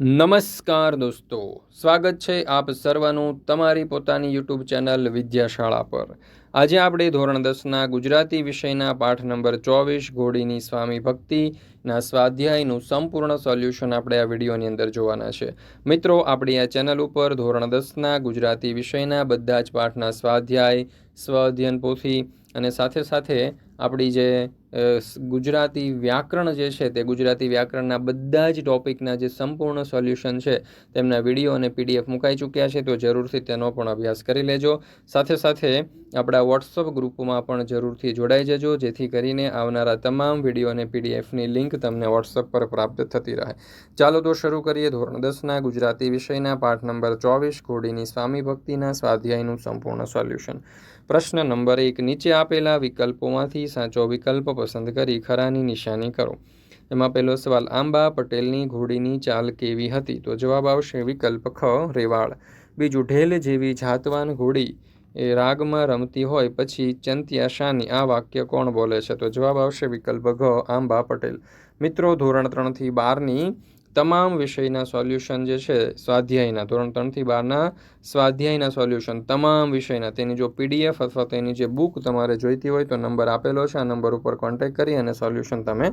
નમસ્કાર દોસ્તો. સ્વાગત છે આપ સર્વનું તમારી પોતાની યુટ્યુબ ચેનલ વિદ્યાશાળા પર. આજે આપણે ધોરણ દસના ગુજરાતી વિષયના પાઠ નંબર ચોવીસ, ઘોડીની સ્વામી ભક્તિના સ્વાધ્યાયનું સંપૂર્ણ સોલ્યુશન આપણે આ વિડીયોની અંદર જોવાના છે. મિત્રો, આપણી આ ચેનલ ઉપર ધોરણ દસના ગુજરાતી વિષયના બધા જ પાઠના સ્વાધ્યાય, સ્વ અધ્યયન પોથી અને સાથે સાથે આપણી જે ગુજરાતી વ્યાકરણ જે છે તે ગુજરાતી વ્યાકરણના બધા જ ટોપિકના જે સંપૂર્ણ સોલ્યુશન છે તેમના વીડિયો અને પીડીએફ મુકાઈ ચૂક્યા છે, તો જરૂરથી તેનો પણ અભ્યાસ કરી લેજો. સાથે સાથે આપણા વોટ્સઅપ ગ્રુપમાં પણ જરૂરથી જોડાઈ જજો, જેથી કરીને આવનારા તમામ વીડિયો અને પીડીએફની લિંક તમને વોટ્સઅપ પર પ્રાપ્ત થતી રહે. ચાલો તો શરૂ કરીએ ધોરણ દસના ગુજરાતી વિષયના પાઠ નંબર ચોવીસ ઘોડીની સ્વામી ભક્તિના સ્વાધ્યાયનું સંપૂર્ણ સોલ્યુશન. પ્રશ્ન નંબર એક, નીચે આપેલા વિકલ્પોમાંથી સાચો વિકલ્પ પસંદ કરી ખરાની નિશાની કરો. એમાં પહેલો સવાલ, આંબા પટેલની ઘોડીની ચાલ કેવી હતી? તો જવાબ આવશે વિકલ્પ ખ, રેવાળ. બીજું, ઢેલ જેવી જાતવાન ઘોડી એ રાગમાં રમતી હોય પછી ચંત્યા શાની આ વાક્ય કોણ બોલે છે? તો જવાબ આવશે વિકલ્પ ઘ, આંબા પટેલ. મિત્રો, ધોરણ ત્રણથી બારની તમામ વિષયના સોલ્યુશન જે છે, સ્વાધ્યાયના, ધોરણ ત્રણથી બારના સ્વાધ્યાયના સોલ્યુશન તમામ વિષયના, તેની જો પીડીએફ અથવા તેની જે બુક તમારે જોઈતી હોય તો નંબર આપેલો છે, આ નંબર ઉપર કોન્ટેક્ટ કરી અને સોલ્યુશન તમે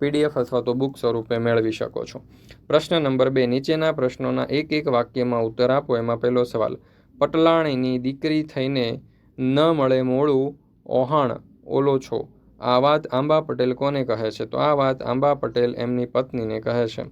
પીડીએફ અથવા તો બુક સ્વરૂપે મેળવી શકો છો. પ્રશ્ન નંબર બે, નીચેના પ્રશ્નોના એક એક વાક્યમાં ઉત્તર આપો, એમાં પહેલો સવાલ, પટલાણીની દીકરી થઈને ન મળે મોળું ઓહાણ, ઓલો છો. આ વાત આંબા પટેલ કોને કહે છે? તો આ વાત આંબા પટેલ એમની પત્નીને કહે છે.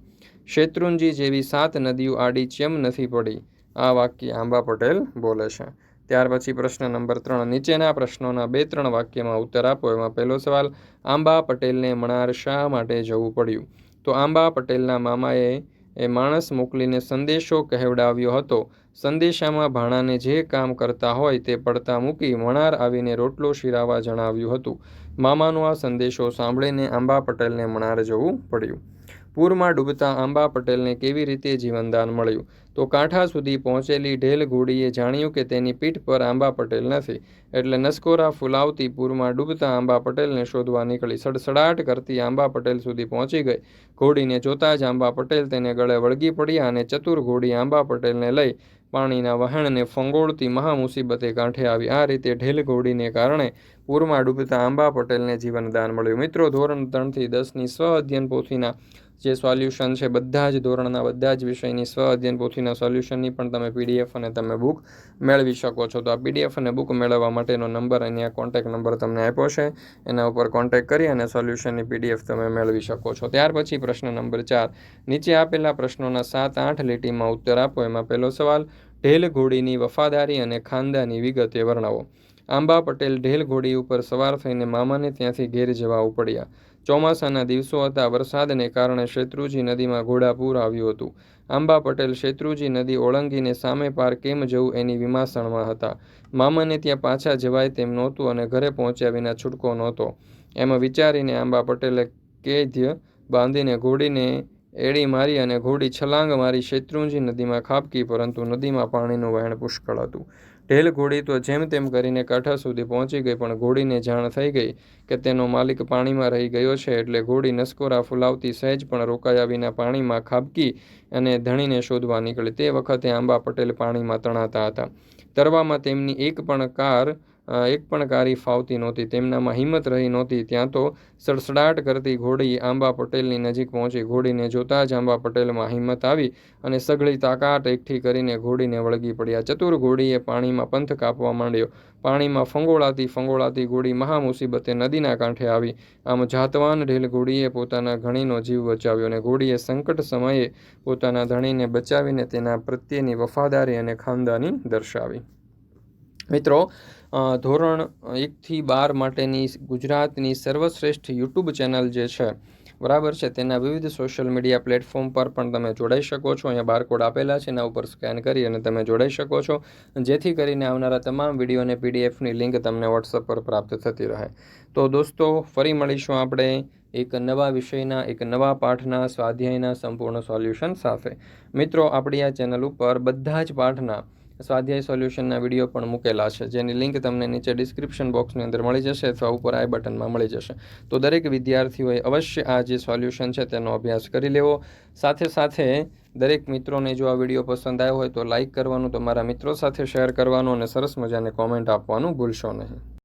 શેત્રુંજી જેવી સાત નદીઓ આડી ચેમ નથી પડી. આ વાક્ય આંબા પટેલ બોલે છે. ત્યાર પછી પ્રશ્ન નંબર ત્રણ. નીચેના પ્રશ્નોના બે ત્રણ વાક્યમાં ઉત્તર આપો. એમાં પહેલો સવાલ, આંબા પટેલને મણાર શા માટે જવું પડ્યું? તો આંબા પટેલના મામાએ એ માણસ મોકલીને સંદેશો કહેવડાવ્યો હતો. સંદેશામાં ભાણાને જે કામ કરતા હોય તે પડતા મૂકી મણાર આવીને રોટલો શિરાવા જણાવ્યું હતું. મામાનો આ સંદેશો સાંભળીને આંબા પટેલને મણાર જવું પડ્યું. પૂરમાં ડૂબતા આંબા પટેલને કેવી રીતે જીવનદાન મળ્યું? તો કાંઠા સુધી પહોંચેલી ઢેલ ઘોડીએ જાણ્યું કે તેની પીઠ પર આંબા પટેલ નથી, એટલે નસકોરા ફૂલાવતી પૂરમાં ડૂબતા આંબા પટેલને શોધવા નીકળી. સડસડાટ કરતી આંબા પટેલ સુધી પહોંચી ગઈ. ઘોડીને જોતા જ આંબા પટેલ તેને ગળે વળગી પડ્યા અને ચતુર ઘોડી આંબા પટેલને લઈ પાણીના વહેણને ફંગોળતી મહામુસીબતે કાંઠે આવી. આ રીતે ઢેલ ઘોડીને કારણે પૂરમાં ડૂબતા આંબા પટેલને જીવનદાન મળ્યું. મિત્રો, ધોરણ ત્રણથી દસની સ્વ અધ્યયન પોથીના જે સોલ્યુશન છે બધા જ ધોરણના, બધા જ વિષયની સ્વ અધ્યયન પોથીના સોલ્યુશનની પણ તમે પીડીએફ અને તમે બુક મેળવી શકો છો. તો આ પીડીએફ અને બુક મેળવવા માટેનો નંબર અહીંયા કોન્ટેક્ટ નંબર તમને આપ્યો છે. એના ઉપર કોન્ટેક્ટ કરી અને સોલ્યુશનની પીડીએફ તમે મેળવી શકો છો. ત્યાર પછી પ્રશ્ન નંબર ચાર. નીચે આપેલા પ્રશ્નોના સાત આઠ લીટીમાં ઉત્તર આપો. એમાં પહેલો સવાલ, ઢેલ ઘોડીની વફાદારી અને ખાનદાની વિગતે વર્ણવો. આંબા પટેલ ઢેલ ઘોડી ઉપર સવાર થઈને મામાને ત્યાંથી ઘેર જવા ઉપડ્યા. ચોમાસાના દિવસો હતા. વરસાદને કારણે શેત્રુજી નદીમાં ઘોડાપૂર આવ્યું હતું. આંબા પટેલ શેત્રુજી નદી ઓળંગીને સામે પાર કેમ જવું એની વિમાસણમાં હતા. મામાને ત્યાં પાછા જવાય તેમ નહોતું અને ઘરે પહોંચ્યા વિના છૂટકો નહોતો. એમ વિચારીને આંબા પટેલે કેધ્ય બાંધીને ઘોડીને એડી મારી અને ઘોડી છલાંગ મારી શેત્રુંજી નદીમાં ખાબકી, પરંતુ નદીમાં પાણીનું વહેણ પુષ્કળ હતું. ઢેલ ઘોડી તો જેમ તેમ કરીને કાંઠા સુધી પહોંચી ગઈ, પણ ઘોડીને જાણ થઈ ગઈ કે તેનો માલિક પાણીમાં રહી ગયો છે એટલે ઘોડી નસકોરા ફુલાવતી સહેજ પણ રોકાયા વિના પાણીમાં ખાબકી અને ધણીને શોધવા નીકળી. તે વખતે આંબા પટેલ પાણીમાં તણાતા હતા. તરવામાં તેમની એક પણ કાર એક પણ કારી ફાવતી નહોતી, તેમનામાં હિંમત રહી નહોતી. ત્યાં તો સડસડાટ કરતી ઘોડી આંબા પટેલની નજીક પહોંચી. ઘોડીને જોતા જ આંબા પટેલમાં હિંમત આવી અને સઘળી તાકાત એકઠી કરીને ઘોડીને વળગી પડ્યા. ચતુર ઘોડીએ પાણીમાં પંથ કાપવા માંડ્યો. પાણીમાં ફંગોળાતી ફંગોળાતી ઘોડી મહામુસીબતે નદીના કાંઠે આવી. આમ જાતવાન ઢીલ ઘોડીએ પોતાના ઘણીનો જીવ બચાવ્યો અને ઘોડીએ સંકટ સમયે પોતાના ધણીને બચાવીને તેના પ્રત્યેની વફાદારી અને ખાનદાની દર્શાવી. મિત્રો ધોરણ એકથી બાર માટેની ગુજરાતની સર્વશ્રેષ્ઠ યુટ્યુબ ચેનલ જે છે, બરાબર છે, તેના વિવિધ સોશિયલ મીડિયા પ્લેટફોર્મ પર પણ તમે જોડાઈ શકો છો. અહીંયા બારકોડ આપેલા છે, એના ઉપર સ્કેન કરી અને તમે જોડાઈ શકો છો. જેથી કરીને આવનારા તમામ વીડિયો અને પીડીએફની લિંક તમને વોટ્સઅપ પર પ્રાપ્ત થતી રહે. તો દોસ્તો, ફરી મળીશું આપણે એક નવા વિષયના, એક નવા પાઠના, સ્વાધ્યાયના સંપૂર્ણ સોલ્યુશન સાથે. મિત્રો, આપણી આ ચેનલ ઉપર બધા જ પાઠના સ્વાધ્યાય સોલ્યુશનના વીડિયો પણ મૂકેલા છે. જેની લિંક તમને નીચે ડિસ્ક્રિપ્શન બોક્સની અંદર મળી જશે અથવા ઉપર આઈ બટનમાં મળી જશે. તો દરેક વિદ્યાર્થીઓએ અવશ્ય આ જે સોલ્યુશન છે તેનો અભ્યાસ કરી લેવો. સાથે સાથે દરેક મિત્રોને જો આ વીડિયો પસંદ આવ્યો હોય તો લાઇક કરવાનું, તમારા મિત્રો સાથે શેર કરવાનું અને સરસ મજાને કોમેન્ટ આપવાનું ભૂલશો નહીં.